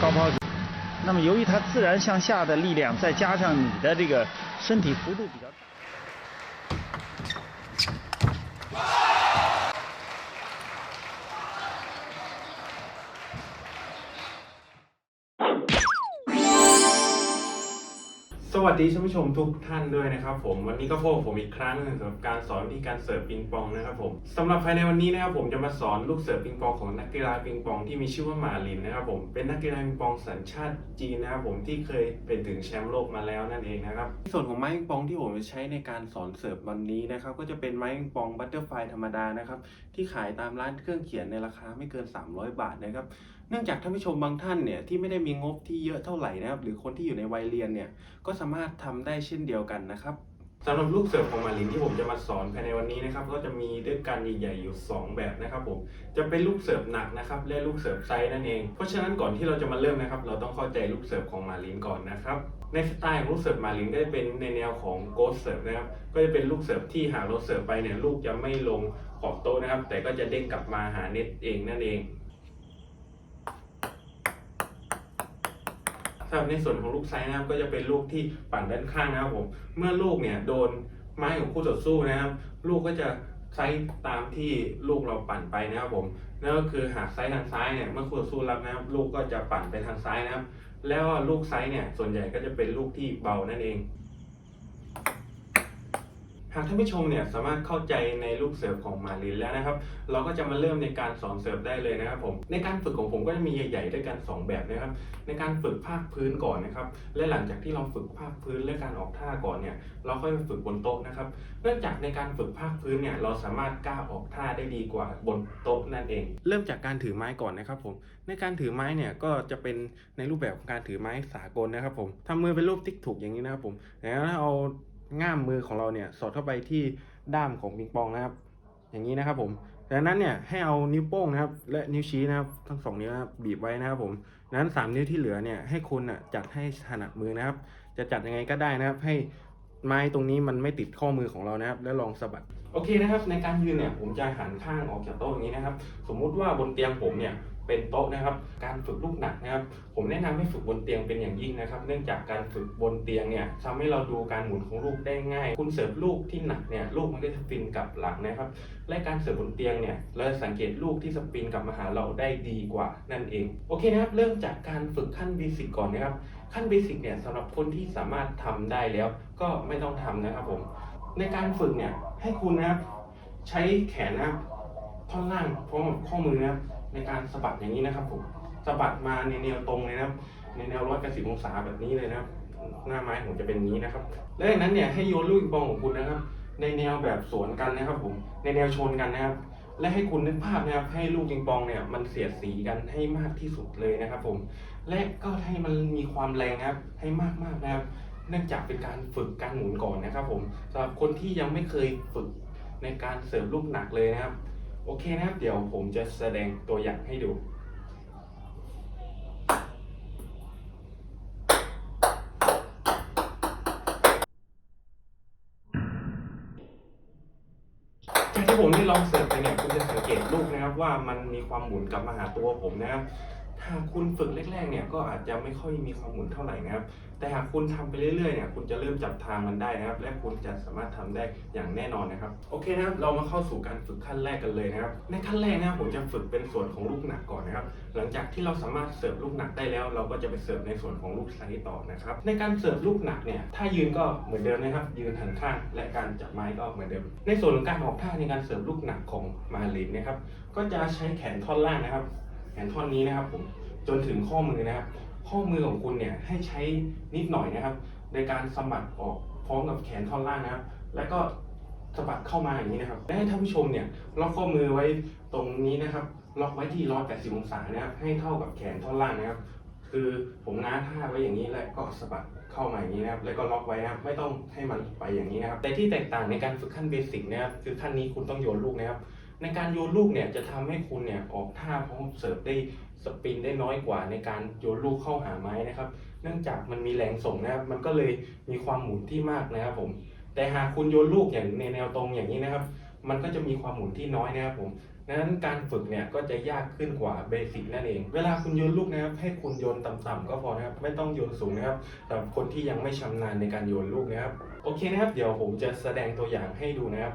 高抛。那么由于它自然向下的力量，再加上你的这个身体幅度比较大。 วัสดีท่านผู้ชมทุกท่านด้วยนะครับผมวันนี้ก็พบกับผมอีกครั้งหนึงสำหรับการสอนวิธีการเสิร์ฟปิงปองนะครับผมสำหรับภายในวันนี้นะครับผมจะมาสอนลูกเสิร์ฟปิงปองของนักกีฬาปิงปองที่มีชื่อว่าหมาลินนะครับผมเป็นนักกีฬาปิงปองสัญชาติจีนนะครับผมที่เคยเป็นถึงแชมป์โลกมาแล้วนั่นเองนะครับส่วนของไม้ปิงปองที่ผมจะใช้ในการสอนเสิร์ฟวันนี้นะครับก็จะเป็นไม้ปิงปองบัตเตอร์ไฟธรรมดานะครับที่ขายตามร้านเครื่องเขียนในราคาไม่เกิน 300 บาทนะครับ เนื่องจากท่านผู้ชมบางท่านเนี่ยที่ไม่ได้มีงบที่เยอะเท่าไหร่นะครับ หรือคนที่อยู่ในวัยเรียนเนี่ยก็สามารถทำได้เช่นเดียวกันนะครับสำหรับลูกเสิร์ฟของมาลินที่ผมจะมาสอนภายในวันนี้นะครับก็จะมีด้วยกันใหญ่ๆอยู่ 2 แบบนะครับผมจะเป็นลูกเสิร์ฟหนักนะครับและลูกเสิร์ฟไซส์นั่นเอง เพราะฉะนั้นก่อนที่เราจะมาเริ่มนะครับ เราต้องเข้าใจลูกเสิร์ฟของมาลินก่อนนะครับในสไตล์ของลูกเสิร์ฟมาลินก็จะเป็นในแนวของโกสเสิร์ฟนะครับก็จะเป็นลูกเสิร์ฟที่หากเราเสิร์ฟไปเนี่ยลูกจะไม่ลงขอบโต๊ะนะครับ แต่ก็จะเด้งกลับมาหาเน็ตเองนั่นเอง สำหรับในส่วนของลูกไซส์นะครับก็จะเป็นลูกที่ปั่นด้านข้างนะครับผมเมื่อลูกเนี่ยโดนไม้ของคู่ต่อสู้นะครับ ลูกก็จะไซส์ตามที่ลูกเราปั่นไปนะครับผมนั่นก็คือหากไซส์ทางซ้ายเนี่ยเมื่อคู่ต่อสู้รับนะครับ ลูกก็จะปั่นไปทางซ้ายนะครับ แล้วลูกไซส์เนี่ยส่วนใหญ่ก็จะเป็นลูกที่เบานั่นเอง หากท่านผู้ชมเนี่ยสามารถเข้าใจในลูกเสิร์ฟของมาลินแล้วนะครับ เราก็จะมาเริ่มในการสอนเสิร์ฟได้เลยนะครับผมในการฝึกของผมก็จะมีใหญ่ๆด้วยกัน 2 แบบนะครับ ในการฝึกภาคพื้นก่อนนะครับ และหลังจากที่เราฝึกภาคพื้นและการออกท่าก่อนเนี่ยเราค่อยไปฝึกบนโต๊ะนะครับ เนื่องจากในการฝึกภาคพื้นเนี่ยเราสามารถกล้าออกท่าได้ดีกว่าบนโต๊ะนั่นเอง เริ่มจากการถือไม้ก่อนนะครับผมในการถือไม้เนี่ยก็จะเป็นในรูปแบบของการถือไม้สากลนะครับผมทำมือเป็นรูปติ๊กถูกอย่างนี้นะครับผมแล้วเอา ง่ามมือของเราเนี่ยสอดเข้าไปที่ด้ามของปิงปองนะครับ อย่างนี้นะครับผมดังนั้นเนี่ยให้เอานิ้วโป้งนะครับและนิ้วชี้นะครับทั้งสองนิ้วนะครับบีบไว้นะครับผมดังนั้นสามนิ้วที่เหลือเนี่ยให้คุณอะจัดให้ถนัดมือนะครับ จะจัดยังไงก็ได้นะครับ ให้ไม้ตรงนี้มันไม่ติดข้อมือของเรานะครับ แล้วลองสะบัดโอเคนะครับ ในการยืนเนี่ยผมจะหันข้างออกจากโต๊ะอย่างนี้นะครับ สมมุติว่าบนเตียงผมเนี่ย เป็นโต๊ะนะครับ การฝึกลูกหนักนะครับ ผมแนะนำให้ฝึกบนเตียงเป็นอย่างยิ่งนะครับ เนื่องจากการฝึกบนเตียงเนี่ยทำให้เราดูการหมุนของลูกได้ง่าย คุณเสิร์ฟลูกที่หนักเนี่ยลูกมันก็จะสปินกลับหลังนะครับ และการเสิร์ฟบนเตียงเนี่ยเราจะสังเกตลูกที่สปินกลับมาหาเราได้ดีกว่านั่นเอง โอเคนะครับ เริ่มจากการฝึกขั้นเบสิกก่อนนะครับ ขั้นเบสิกเนี่ยสำหรับคนที่สามารถทำได้แล้ว ก็ไม่ต้องทำนะครับผม ในการฝึกเนี่ยให้คุณนะครับใช้แขนนะครับท่อนล่างพร้อมกับข้อมือนะครับ ในการสะบัดอย่างนี้นะครับผมสะบัดมาในแนวตรงเลยนะครับ ในแนวร้อยแปดสิบองศาแบบนี้เลยนะครับ หน้าไม้ผมจะเป็นนี้นะครับ และจากนั้นเนี่ยให้โยนลูกปิงปองของคุณนะครับ ในแนวแบบสวนกันนะครับผมในแนวชนกันนะครับ และให้คุณนึกภาพนะครับ ให้ลูกปิงปองเนี่ยมันเสียดสีกันให้มากที่สุดเลยนะครับผมและก็ให้มันมีความแรงนะครับ ให้มากๆนะครับ เนื่องจากเป็นการฝึกการหมุนก่อนนะครับผมสำหรับคนที่ยังไม่เคยฝึกในการเสริมลูกหนักเลยนะครับ โอเคนะครับ เดี๋ยวผมจะแสดงตัวอย่างให้ดูจากที่ผมได้ลองเสิร์ฟไปเนี่ยคุณจะสังเกตลูกนะครับว่ามันมีความหมุนกลับมาหาตัวผมนะครับ หากคุณฝึกแรกๆเนี่ยก็อาจจะไม่ค่อยมีความหมุนเท่าไหร่นะครับ แต่หากคุณทำไปเรื่อยๆเนี่ยคุณจะเริ่มจับทางมันได้นะครับ และคุณจะสามารถทำได้อย่างแน่นอนนะครับโอเคนะครับเรามาเข้าสู่การฝึกขั้นแรกกันเลยนะครับ ในขั้นแรกนะครับผมจะฝึกเป็นส่วนของลูกหนักก่อนนะครับ หลังจากที่เราสามารถเสิร์ฟลูกหนักได้แล้ว เราก็จะไปเสิร์ฟในส่วนของลูกไซส์ต่อนะครับ ในการเสิร์ฟลูกหนักเนี่ยถ้ายืนก็เหมือนเดิมนะครับ ยืนหันข้างและการจับไม้ก็เหมือนเดิม ในส่วนของการออกท่าในการเสิร์ฟลูกหนักของมาลินนะครับ ก็จะใช้แขนท่อนล่างนะครับ แขนท่อนนี้นะครับผมจนถึงข้อมือนะครับ ข้อมือของคุณเนี่ยให้ใช้นิดหน่อยนะครับ ในการสะบัดออกพร้อมกับแขนท่อนล่างนะครับ แล้วก็สะบัดเข้ามาอย่างนี้นะครับและให้ท่านผู้ชมเนี่ยล็อกข้อมือไว้ตรงนี้นะครับ ล็อกไว้ที่180องศานะครับ ให้เท่ากับแขนท่อนล่างนะครับ คือผมง้างท่าไว้อย่างนี้และก็สะบัดเข้ามาอย่างนี้นะครับ แล้วก็ล็อกไว้นะครับ ไม่ต้องให้มันไปอย่างนี้นะครับ แต่ที่แตกต่างในการฝึกขั้นเบสิกนะครับ คือขั้นนี้คุณต้องโยนลูกนะครับ ในการโยนลูกเนี่ยจะทำให้คุณเนี่ยออกท่าพร้อมเสิร์ฟได้สปินได้น้อยกว่าในการโยนลูกเข้าหาไม้นะครับ เนื่องจากมันมีแรงส่งนะครับ มันก็เลยมีความหมุนที่มากนะครับผม แต่หากคุณโยนลูกอย่างในแนวตรงอย่างนี้นะครับ มันก็จะมีความหมุนที่น้อยนะครับผมนดังนั้นการฝึกเนี่ยก็จะยากขึ้นกว่าเบสิกนั่นเอง เวลาคุณโยนลูกนะครับ ให้คุณโยนต่ำๆก็พอนะครับ ไม่ต้องโยนสูงนะครับสำหรับคนที่ยังไม่ชำนาญในการโยนลูกนะครับ โอเคนะครับ เดี๋ยวผมจะแสดงตัวอย่างให้ดูนะครับ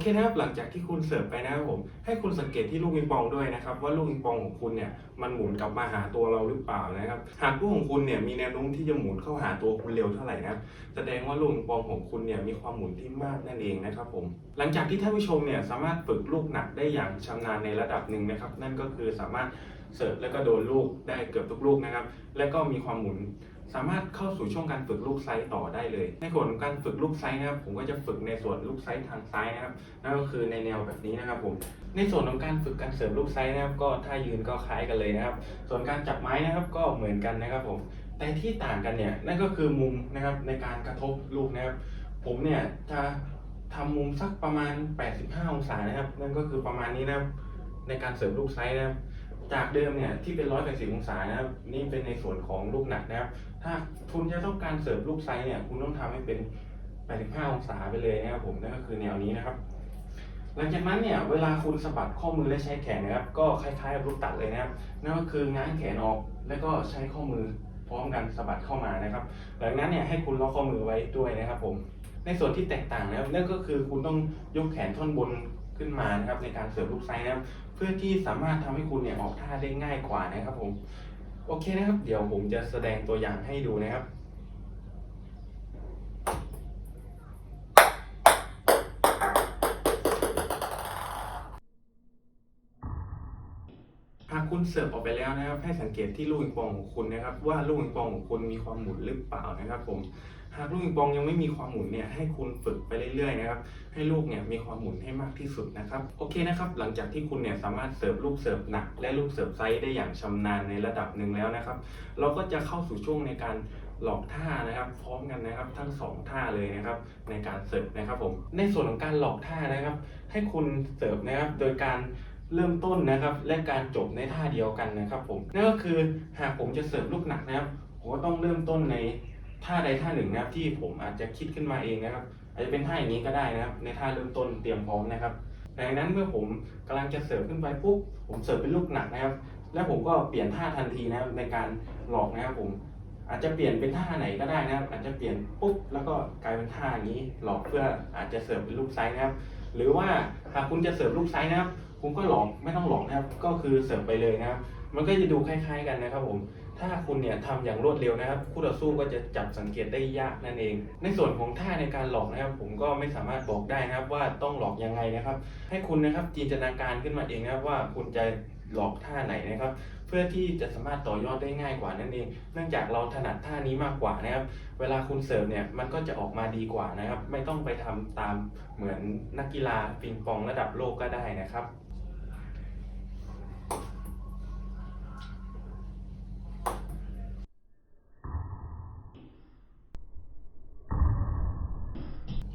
เคนะครับหลังจากที่คุณเสิร์ฟไปนะครับผมให้คุณสังเกตที่ลูกปิงปองด้วยนะครับว่าลูกปิงปองของคุณเนี่ยมันหมุนกลับมาหาตัวเราหรือเปล่านะครับหากลูกของคุณเนี่ยมีแนวโน้มที่จะหมุนเข้าหาตัวคุณเร็วเท่าไหร่นะแสดงว่าลูกปิงปองของคุณเนี่ยมีความหมุนที่มากนั่นเองนะครับผมหลังจากที่ท่านผู้ชมเนี่ยสามารถฝึกลูกหนักได้อย่างชำนาญในระดับหนึ่งนะครับ นั่นก็คือสามารถเสิร์ฟแล้วก็โดนลูกได้เกือบทุกลูกนะครับ และก็มีความหมุน สามารถเข้าสู่ช่วงการฝึกลูกไซส์ต่อได้เลย ในส่วนของการฝึกลูกไซส์นะครับผมก็จะฝึกในส่วนลูกไซส์ทางซ้ายนะครับนั่นก็คือในแนวแบบนี้นะครับผมในส่วนของการฝึกการเสริมลูกไซส์นะครับ ก็ท่ายืนก็คล้ายกันเลยนะครับ ส่วนการจับไม้นะครับก็เหมือนกันนะครับผมแต่ที่ต่างกันเนี่ยนั่นก็คือมุมนะครับในการกระทบลูกนะครับ ผมเนี่ยจะทำมุมสักประมาณ 85 องศานะครับ นั่นก็คือประมาณนี้นะครับในการเสริมลูกไซส์นะครับ จากเดิมเนี่ยที่เป็น180องศานะครับนี่เป็นในส่วนของลูกหนักนะครับ ถ้าคุณจะต้องการเสริมลูกไซส์เนี่ยคุณต้องทำให้เป็น85องศาไปเลยนะครับผมนั่นก็คือแนวนี้นะครับ หลังจากนั้นเนี่ยเวลาคุณสะบัดข้อมือและใช้แขนนะครับ ก็คล้ายๆกับลูกตัดเลยนะครับนั่นก็คือง้างแขนออกแล้วก็ใช้ข้อมือพร้อมกันสะบัดเข้ามานะครับหลังจากนั้นเนี่ยให้คุณล็อกข้อมือไว้ด้วยนะครับผมในส่วนที่แตกต่างนะครับนั่นก็คือคุณต้องยกแขนท่อนบน ขึ้นมานะครับในการเสริมลูกไซส์นะครับเพื่อที่สามารถทำให้คุณเนี่ยออกท่าได้ง่ายกว่านะครับผมโอเคนะครับ เดี๋ยวผมจะแสดงตัวอย่างให้ดูนะครับหากคุณเสิร์ฟออกไปแล้วนะครับ ให้สังเกตที่ลูกปิงปองของคุณนะครับ ว่าลูกปิงปองของคุณมีความหมุนหรือเปล่านะครับ ผม หากลูกปิงปองยังไม่มีความหมุนเนี่ยให้คุณฝึกไปเรื่อยๆนะครับให้ลูกเนี่ยมีความหมุนให้มากที่สุดนะครับโอเคนะครับหลังจากที่คุณเนี่ยสามารถเสิร์ฟลูกเสิร์ฟหนัก และลูกเสิร์ฟไซส์ได้อย่างชำนาญในระดับหนึ่งแล้วนะครับ เราก็จะเข้าสู่ช่วงในการหลอกท่านะครับพร้อมกันนะครับทั้งสองท่าเลยนะครับในการเสิร์ฟนะครับผมในส่วนของการหลอกท่านะครับ ให้คุณเสิร์ฟนะครับโดยการเริ่มต้นนะครับ และการจบในท่าเดียวกันนะครับผมนั่นก็คือหากผมจะเสิร์ฟลูกหนักนะครับผมก็ต้องเริ่มต้นใน ท่าใดท่าหนึ่งนะครับที่ผมอาจจะคิดขึ้นมาเองนะครับ อาจจะเป็นท่าอย่างนี้ก็ได้นะครับ ในท่าเริ่มต้นเตรียมพร้อมนะครับดังนั้นเมื่อผมกำลังจะเสิร์ฟขึ้นไปปุ๊บผมเสิร์ฟเป็นลูกหนักนะครับ แล้วผมก็เปลี่ยนท่าทันทีนะครับในการหลอกนะครับผมอาจจะเปลี่ยนเป็นท่าไหนก็ได้นะครับ อาจจะเปลี่ยนปุ๊บแล้วก็กลายเป็นท่าอย่างนี้หลอกเพื่ออาจจะเสิร์ฟเป็นลูกไซส์นะครับ หรือว่าหากคุณจะเสิร์ฟลูกไซส์นะครับ คุณก็หลอกไม่ต้องหลอกนะครับ ก็คือเสิร์ฟไปเลยนะครับ มันก็จะดูคล้าย ๆ กันนะครับผม ถ้าคุณเนี่ยทำอย่างรวดเร็วนะครับ คู่ต่อสู้ก็จะจับสังเกตได้ยากนั่นเอง ในส่วนของท่าในการหลอกนะครับ ผมก็ไม่สามารถบอกได้นะครับว่าต้องหลอกยังไงนะครับ ให้คุณนะครับจินตนาการขึ้นมาเองนะครับว่าคุณจะหลอกท่าไหนนะครับ เพื่อที่จะสามารถต่อยอดได้ง่ายกว่านั่นเอง เนื่องจากเราถนัดท่านี้มากกว่านะครับ เวลาคุณเสิร์ฟเนี่ยมันก็จะออกมาดีกว่านะครับ ไม่ต้องไปทำตามเหมือนนักกีฬาปิงปองระดับโลกก็ได้นะครับ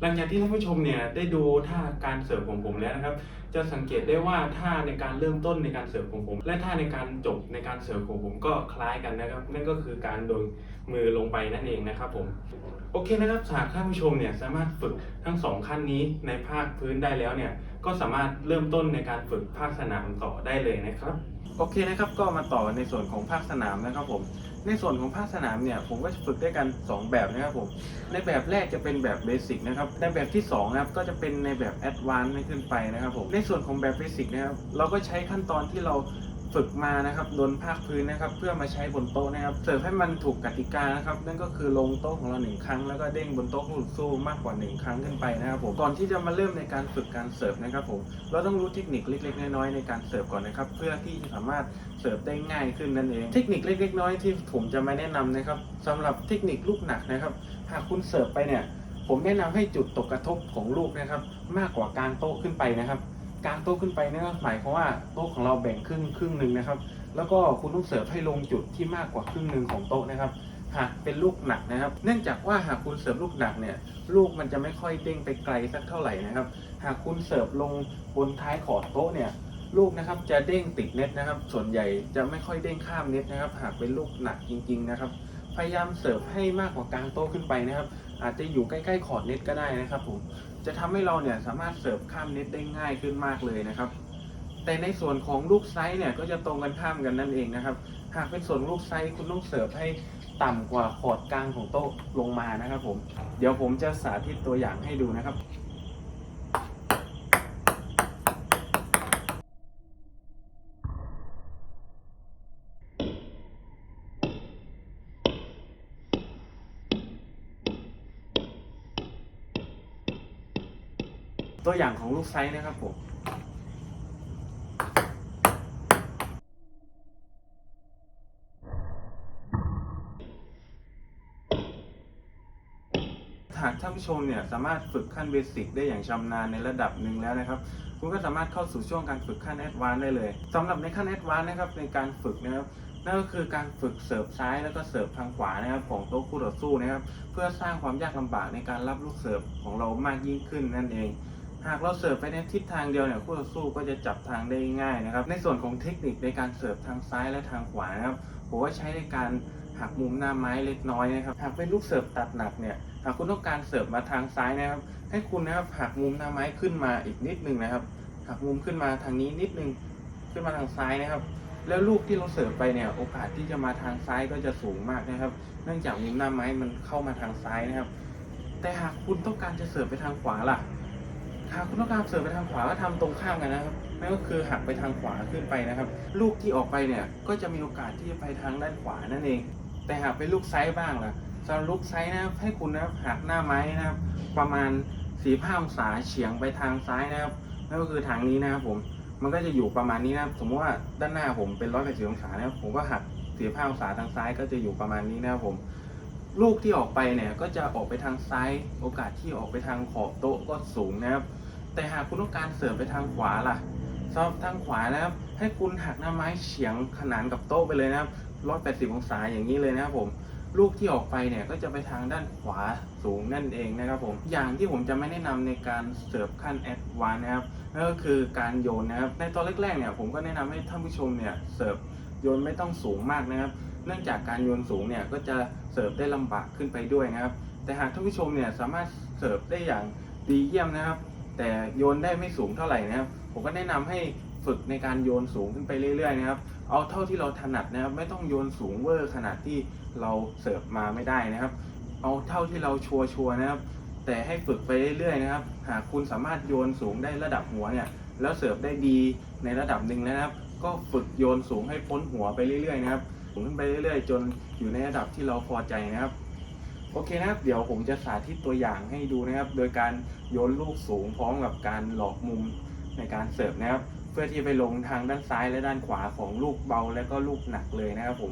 หลังจากที่ท่านผู้ชมเนี่ยได้ดูท่าการเสิร์ฟของผมแล้วนะครับ จะสังเกตได้ว่าท่าในการเริ่มต้นในการเสิร์ฟของผม และท่าในการจบในการเสิร์ฟของผมก็คล้ายกันนะครับ นั่นก็คือการโดนมือลงไปนั่นเองนะครับผมโอเคนะครับหากท่านผู้ชมเนี่ยสามารถฝึกทั้งสองขั้นนี้ในภาคพื้นได้แล้วเนี่ยก็สามารถเริ่มต้นในการฝึกภาคสนามต่อได้เลยนะครับ โอเคนะครับก็มาต่อในส่วนของภาคสนามนะครับผม ในส่วนของภาคสนามเนี่ยผมก็จะฝึกด้วยกัน 2 แบบนะครับผมในแบบแรกจะเป็นแบบเบสิกนะครับในแบบที่2ครับก็จะเป็นในแบบแอดวานซ์ขึ้นไปนะครับผมในส่วนของแบบเบสิกนะครับเราก็ใช้ขั้นตอนที่เรา ฝึกมานะครับบนภาคพื้นนะครับ เพื่อมาใช้บนโต๊ะนะครับเสิร์ฟให้มันถูกกติกานะครับ นั่นก็คือลงโต๊ะของเราหนึ่งครั้งแล้วก็เด้งบนโต๊ะคู่สู้มากกว่าหนึ่งครั้งขึ้นไปนะครับผมก่อนที่จะมาเริ่มในการฝึกการเสิร์ฟนะครับผมเราต้องรู้เทคนิคเล็ก ๆ น้อยๆในการเสิร์ฟก่อนนะครับ เพื่อที่จะสามารถเสิร์ฟได้ง่ายขึ้นนั่นเอง เทคนิคเล็ก ๆ น้อยที่ผมจะมาแนะนำนะครับสำหรับเทคนิคลูกหนักนะครับ หากคุณเสิร์ฟไปเนี่ย ผมแนะนำให้จุดตกกระทบของลูกนะครับ มากกว่ากลางโต๊ะขึ้นไปนะครับ กลางโต๊ะขึ้นไปนี่ยก็หมายความว่าโต๊ะของเราแบ่งครึ่งครึ่งหนึ่งนะครับ แล้วก็คุณต้องเสิร์ฟให้ลงจุดที่มากกว่าครึ่งหนึ่งของโต๊ะนะครับหากเป็นลูกหนักนะครับ เนื่องจากว่าหากคุณเสิร์ฟลูกหนักเนี่ยลูกมันจะไม่ค่อยเด้งไปไกลสักเท่าไหร่นะครับ หากคุณเสิร์ฟลงบนท้ายขอดโต๊ะเนี่ยลูกนะครับจะเด้งติดเน็ตนะครับ ส่วนใหญ่จะไม่ค่อยเด้งข้ามเน็ตนะครับ หากเป็นลูกหนักจริง ๆ นะครับพพยายามเสิร์ฟให้มากกว่ากลางโต๊ะขึ้นไปนะครับ อาจจะอยู่ใกล้ๆขอดเน็ตก็ได้นะครับผมจะทำให้เราเนี่ยสามารถเสิร์ฟข้ามเน็ตได้ง่ายขึ้นมากเลยนะครับ แต่ในส่วนของลูกไซส์เนี่ยก็จะตรงกันข้ามกันนั่นเองนะครับ หากเป็นส่วนลูกไซส์คุณต้องเสิร์ฟให้ต่ำกว่าขอดกลางของโต๊ะลงมานะครับผมเดี๋ยวผมจะสาธิตตัวอย่างให้ดูนะครับ ตัวอย่างของลูกไซส์นะครับผมหากท่านผู้ชมเนี่ยสามารถฝึกขั้นเบสิกได้อย่างชำนาญในระดับหนึ่งแล้วนะครับ คุณก็สามารถเข้าสู่ช่วงการฝึกขั้นแอดวานได้เลยสำหรับในขั้นแอดวานนะครับในการฝึกนะครับนั่นก็คือการฝึกเสิร์ฟซ้ายแล้วก็เสิร์ฟทางขวานะครับของโต๊ะคู่ต่อสู้นะครับ เพื่อสร้างความยากลำบากในการรับลูกเสิร์ฟของเรามากยิ่งขึ้นนั่นเอง หากเราเสิร์ฟไปในทิศทางเดียวเนี่ยคู่ต่อสู้ก็จะจับทางได้ง่ายนะครับ ในส่วนของเทคนิคในการเสิร์ฟทางซ้ายและทางขวานะครับผมว่าใช้ในการหักมุมหน้าไม้เล็กน้อยนะครับ หากเป็นลูกเสิร์ฟตัดหนักเนี่ย หากคุณต้องการเสิร์ฟมาทางซ้ายนะครับ ให้คุณนะครับหักมุมหน้าไม้ขึ้นมาอีกนิดนึงนะครับหักมุมขึ้นมาทางนี้นิดนึงขึ้นมาทางซ้ายนะครับ แล้วลูกที่เราเสิร์ฟไปเนี่ยโอกาสที่จะมาทางซ้ายก็จะสูงมากนะครับ เนื่องจากมุมหน้าไม้มันเข้ามาทางซ้ายนะครับ แต่หากคุณต้องการจะเสิร์ฟไปทางขวาล่ะ หากคุณต้องการเสิร์ฟไปทางขวาก็ทำตรงข้ามกันนะครับนั่นก็คือหักไปทางขวาขึ้นไปนะครับ ลูกที่ออกไปเนี่ยก็จะมีโอกาสที่จะไปทางด้านขวานั่นเอง แต่หากเป็นลูกไซส์บ้างล่ะสำหรับลูกไซส์นะครับให้คุณนะครับหักหน้าไม้นะครับ ประมาณ4 5องศาเฉียงไปทางซ้ายนะครับนั่นก็คือทางนี้นะครับผมมันก็จะอยู่ประมาณนี้นะครับ สมมติว่าด้านหน้าผมเป็นร้อยแปดสิบองศานะครับผมก็หักสี่ห้าองศาทางซ้ายก็จะอยู่ประมาณนี้นะครับผมลูกที่ออกไปเนี่ยก็จะออกไปทางซ้าย โอกาสที่ออกไปทางขอบโต๊ะก็สูงนะครับ แต่หากคุณต้องการเสิร์ฟไปทางขวาล่ะสำหรับทางขวานะครับ ให้คุณหักหน้าไม้เฉียงขนานกับโต๊ะไปเลยนะครับร้อยแปดสิบองศาอย่างนี้เลยนะครับผม ลูกที่ออกไปเนี่ยก็จะไปทางด้านขวาสูงนั่นเองนะครับผม อย่างที่ผมจะไม่แนะนำในการเสิร์ฟขั้นแอดวานนะครับนั่นก็คือการโยนนะครับ ในตอนแรกๆเนี่ยผมก็แนะนำให้ท่านผู้ชมเนี่ยเสิร์ฟโยนไม่ต้องสูงมากนะครับ เนื่องจากการโยนสูงเนี่ยก็จะเสิร์ฟได้ลำบากขึ้นไปด้วยนะครับ แต่หากท่านผู้ชมเนี่ยสามารถเสิร์ฟได้อย่างดีเยี่ยมนะครับ แต่โยนได้ไม่สูงเท่าไหร่นะครับ ผมก็แนะนำให้ฝึกในการโยนสูงขึ้นไปเรื่อยๆนะครับ เอาเท่าที่เราถนัดนะครับ ไม่ต้องโยนสูงเวอร์ขนาดที่เราเสิร์ฟมาไม่ได้นะครับ เอาเท่าที่เราชัวร์ๆนะครับ แต่ให้ฝึกไปเรื่อยๆนะครับ หากคุณสามารถโยนสูงได้ระดับหัวเนี่ย แล้วเสิร์ฟได้ดีในระดับหนึ่งแล้วนะครับ ก็ฝึกโยนสูงให้พ้นหัวไปเรื่อยๆนะครับ สูงขึ้นไปเรื่อยๆ จนอยู่ในระดับที่เราพอใจนะครับ โอเคนะครับ เดี๋ยวผมจะสาธิตตัวอย่างให้ดูนะครับ โดยการโยนลูกสูงพร้อมกับการหลอกมุมในการเสิร์ฟนะครับ เพื่อที่ไปลงทางด้านซ้ายและด้านขวาของลูกเบาและก็ลูกหนักเลยนะครับผม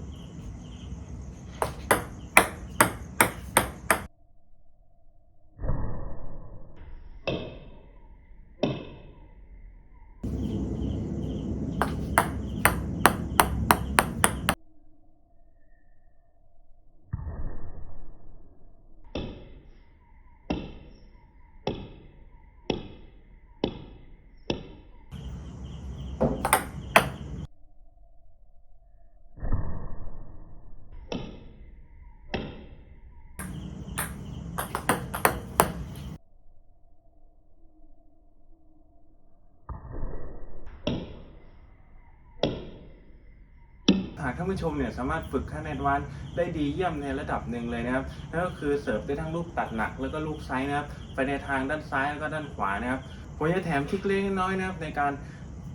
ท่านผู้ชมเนี่ยสามารถฝึกขั้นแอดวานซ์ได้ดีเยี่ยมในระดับหนึ่งเลยนะครับนั่นก็คือเสิร์ฟได้ทั้งลูกตัดหนักแล้วก็ลูกไซส์นะครับไปในทางด้านซ้ายแล้วก็ด้านขวานะครับผมจะแถมทริคเล็กน้อยนะครับในการ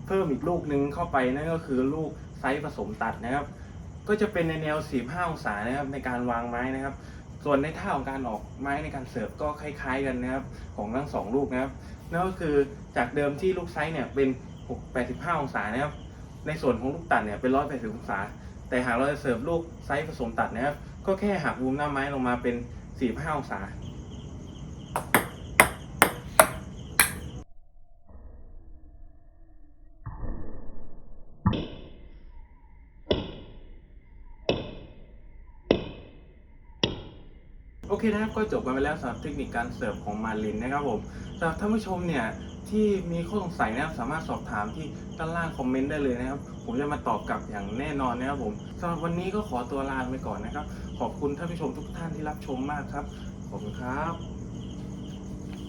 เพิ่มอีกลูกหนึ่งเข้าไปนั่นก็คือลูกไซส์ผสมตัดนะครับ ก็จะเป็นในแนว 45 องศานะครับในการวางไม้นะครับ ส่วนในท่าของการออกไม้ในการเสิร์ฟก็คล้ายๆกันนะครับของทั้งสองลูกนะครับนั่นก็คือจากเดิมที่ลูกไซส์เนี่ยเป็น 85 องศานะครับในส่วนของลูกตัดเนี่ยเป็น 180 องศา แต่หากเราจะเสิร์ฟลูกไซส์ผสมตัดนะครับ ก็แค่หักมุมหน้าไม้ลงมาเป็น 45 องศา โอเคนะครับ ก็จบกันไปแล้วสำหรับเทคนิคการเสิร์ฟของมาลินนะครับผมสำหรับท่านผู้ชมเนี่ย ที่มีข้อสงสัยนะครับสามารถสอบถามที่ด้านล่างคอมเมนต์ได้เลยนะครับ ผมจะมาตอบกลับอย่างแน่นอนนะครับผมสำหรับวันนี้ก็ขอตัวลาไปก่อนนะครับ ขอบคุณท่านผู้ชมทุกท่านที่รับชมมากครับ ขอบคุณครับ